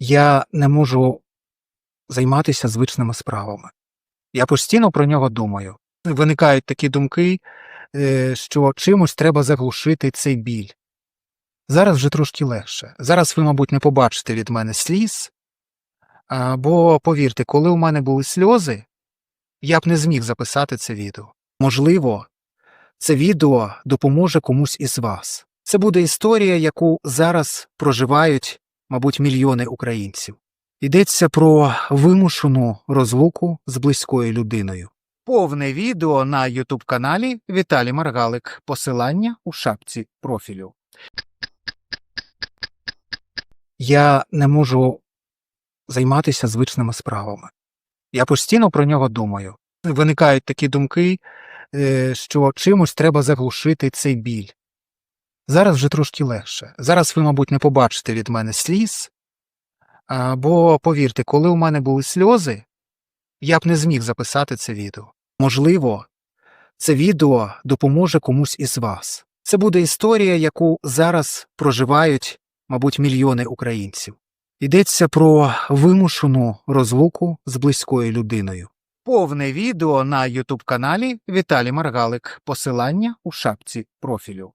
я не можу займатися звичними справами. Я постійно про нього думаю. Виникають такі думки, е, що чимось треба заглушити цей біль. Зараз вже трошки легше. Зараз ви, мабуть, не побачите від мене сліз, бо повірте, коли у мене були сльози, я б не зміг записати це відео. Можливо, це відео допоможе комусь із вас. Це буде історія, яку зараз проживають, мабуть, мільйони українців. Йдеться про вимушену розлуку з близькою людиною. Повне відео на YouTube каналі Віталій Маргалик. Посилання у шапці профілю. Я не можу займатися звичними справами. Я постійно про нього думаю. Виникають такі думки, е, що чимось треба заглушити цей біль. Зараз вже трошки легше. Зараз ви, мабуть, не побачите від мене сліз, бо повірте, коли у мене були сльози, я б не зміг записати це відео. Можливо, це відео допоможе комусь із вас. Це буде історія, яку зараз проживають, мабуть, мільйони українців. Йдеться про вимушену розлуку з близькою людиною. Повне відео на YouTube каналі Віталій Маргалик. Посилання у шапці профілю.